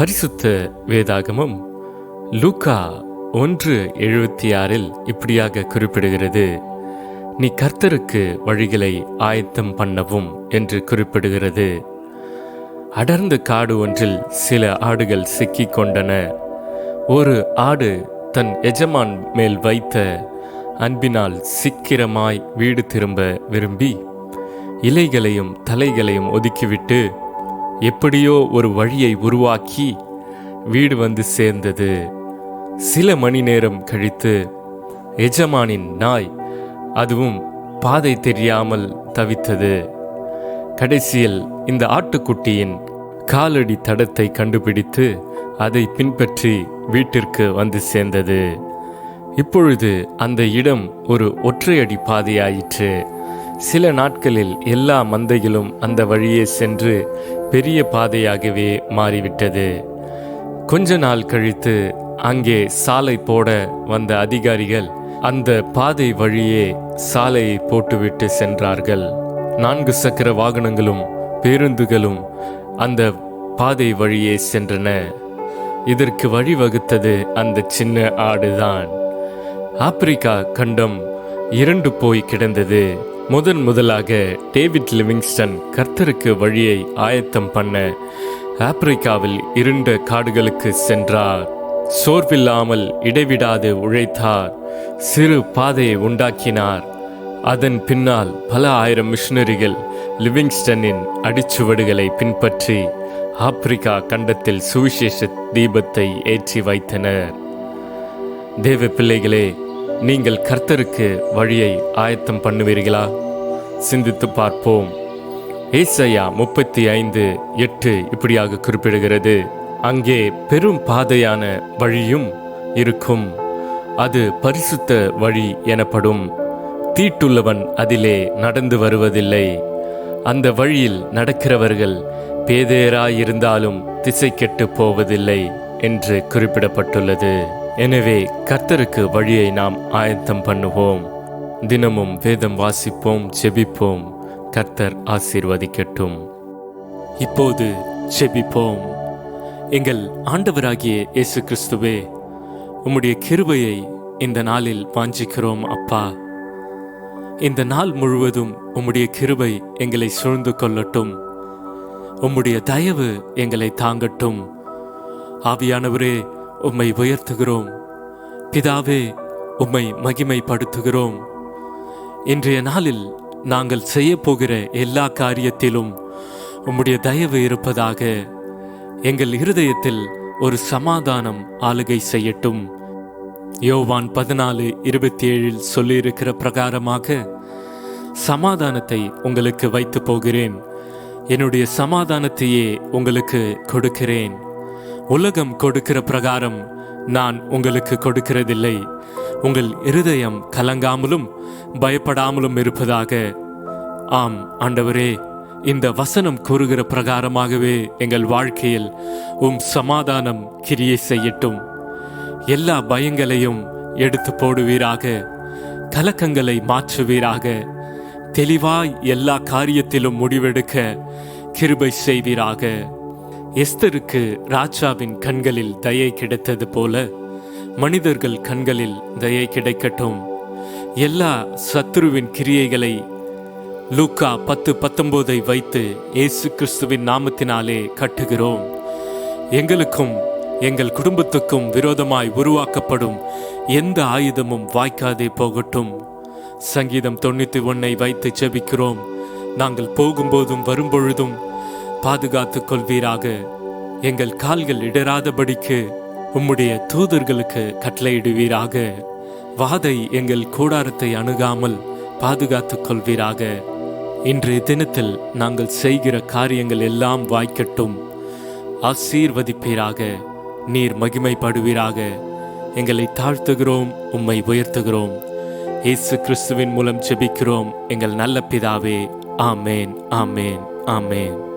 பரிசுத்த வேதாகமம் லூக்கா ஒன்று எழுபத்தி ஆறில் இப்படியாக குறிப்பிடுகிறது. நீ கர்த்தருக்கு வழிகளை ஆயத்தம் பண்ணவும் என்று குறிப்பிடுகிறது. அடர்ந்த காடு ஒன்றில் சில ஆடுகள் சிக்கிக் கொண்டன. ஒரு ஆடு தன் எஜமான் மேல் வைத்த அன்பினால் சீக்கிரமாய் வீடு திரும்ப விரும்பி இலைகளையும் தலைகளையும் ஒதுக்கிவிட்டு எப்படியோ ஒரு வழியை உருவாக்கி வீடு வந்து சேர்ந்தது. சில மணி நேரம் கழித்து எஜமானின் நாய் அதுவும் பாதை தெரியாமல் தவித்தது. கடைசியில் இந்த ஆட்டுக்குட்டியின் காலடி தடத்தை கண்டுபிடித்து அதை பின்பற்றி வீட்டிற்கு வந்து சேர்ந்தது. இப்பொழுது அந்த இடம் ஒரு ஒற்றையடி பாதையாயிற்று. சில நாட்களில் எல்லா மந்தைகளும் அந்த வழியே சென்று பெரிய பாதையாகவே மாறிவிட்டது. கொஞ்ச நாள் கழித்து அங்கே சாலை போட வந்த அதிகாரிகள் அந்த பாதை வழியே சாலையை போட்டுவிட்டு சென்றார்கள். நான்கு சக்கர வாகனங்களும் பேருந்துகளும் அந்த பாதை வழியே சென்றன. இதற்கு வழிவகுத்தது அந்த சின்ன ஆடுதான். ஆப்பிரிக்கா கண்டம் இரண்டு போய் கிடந்தது. முதன் முதலாக டேவிட் லிவிங்ஸ்டன் கர்த்தருக்கு வழியை ஆயத்தம் பண்ண ஆப்பிரிக்காவில் இருண்ட காடுகளுக்கு சென்றார். சோர்வில்லாமல் இடைவிடாது உழைத்தார். சிறு பாதையை உண்டாக்கினார். அதன் பின்னால் பல ஆயிரம் மிஷினரிகள் லிவிங்ஸ்டனின் அடிச்சுவடுகளை பின்பற்றி ஆப்பிரிக்கா கண்டத்தில் சுவிசேஷ தீபத்தை ஏற்றி வைத்தனர். தேவ பிள்ளைகளே நீங்கள் கர்த்தருக்கு வழியை ஆயத்தம் பண்ணுவீர்களா? சிந்தித்து பார்ப்போம். ஏசையா முப்பத்தி ஐந்து எட்டு இப்படியாக குறிப்பிடுகிறது. அங்கே பெரும் பாதையான வழியும் இருக்கும். அது பரிசுத்த வழி எனப்படும். தீட்டுள்ளவன் அதிலே நடந்து வருவதில்லை. அந்த வழியில் நடக்கிறவர்கள் பேதேராயிருந்தாலும் திசை கெட்டு போவதில்லை என்று குறிப்பிடப்பட்டுள்ளது. எனவே கர்த்தருக்கு வழியை நாம் ஆயத்தம் பண்ணுவோம். தினமும் வேதம் வாசிப்போம் செபிப்போம் கர்த்தர் ஆசீர்வதிக்கட்டும். இப்போது செபிப்போம் எங்கள் ஆண்டவராகிய இயேசு கிறிஸ்துவே உம்முடைய கிருபையை இந்த நாளில் வாஞ்சிக்கிறோம் அப்பா. இந்த நாள் முழுவதும் உம்முடைய கிருபை எங்களை சூழ்ந்து கொள்ளட்டும். உம்முடைய தயவு எங்களை தாங்கட்டும். ஆவியானவரே உம்மை உயர்த்துகிறோம். பிதாவே உம்மை மகிமைப்படுத்துகிறோம். இன்றைய நாளில் நாங்கள் செய்ய போகிற எல்லா காரியத்திலும் உம்முடைய தயவு இருப்பதாக எங்கள் இருதயத்தில் ஒரு சமாதானம் ஆளுகை செய்யட்டும். யோவான் பதினாலு இருபத்தி ஏழில் சொல்லியிருக்கிற பிரகாரமாக சமாதானத்தை உங்களுக்கு வைத்து போகிறேன். என்னுடைய சமாதானத்தையே உங்களுக்கு கொடுக்கிறேன். உலகம் கொடுக்கிற பிரகாரம் நான் உங்களுக்கு கொடுக்கிறதில்லை. உங்கள் இருதயம் கலங்காமலும் பயப்படாமலும் இருப்பதாக. ஆம் ஆண்டவரே இந்த வசனம் கூறுகிற பிரகாரமாகவே எங்கள் வாழ்க்கையில் உம் சமாதானம் கிரியை செய்யட்டும். எல்லா பயங்களையும் எடுத்து போடுவீராக கலக்கங்களை மாற்றுவீராக தெளிவாய் எல்லா காரியத்திலும் முடிவெடுக்க கிருபை செய்வீராக. எஸ்தருக்கு ராஜாவின் கண்களில் தயை கிடைத்தது போல மனிதர்கள் கண்களில் தயை கிடைக்கட்டும். எல்லா சத்துருவின் கிரியைகளை லூக்கா பத்து பத்தொன்பதை வைத்து இயேசு கிறிஸ்துவின் நாமத்தினாலே கட்டுகிறோம். எங்களுக்கும் எங்கள் குடும்பத்துக்கும் விரோதமாய் உருவாக்கப்படும் எந்த ஆயுதமும் வாய்க்காதே போகட்டும். சங்கீதம் தொண்ணூத்தி ஒன்னை வைத்து செபிக்கிறோம் நாங்கள் போகும்போதும் வரும்பொழுதும் பாதுகாத்துக் கொள்வீராக எங்கள் கால்கள் இடராதபடிக்கு உம்முடைய தூதர்களுக்கு கட்டளையிடுவீராக. வாதை எங்கள் கூடாரத்தை அணுகாமல் பாதுகாத்துக் கொள்வீராக இன்றைய தினத்தில் நாங்கள் செய்கிற காரியங்கள் எல்லாம் வாய்க்கட்டும். ஆசீர்வதிப்பீராக. நீர் மகிமைப்படுவீராக. எங்களை தாழ்த்துகிறோம் உம்மை உயர்த்துகிறோம். இயேசு கிறிஸ்துவின் மூலம் செபிக்கிறோம் எங்கள் நல்ல பிதாவே. ஆமேன் ஆமேன் ஆமேன்.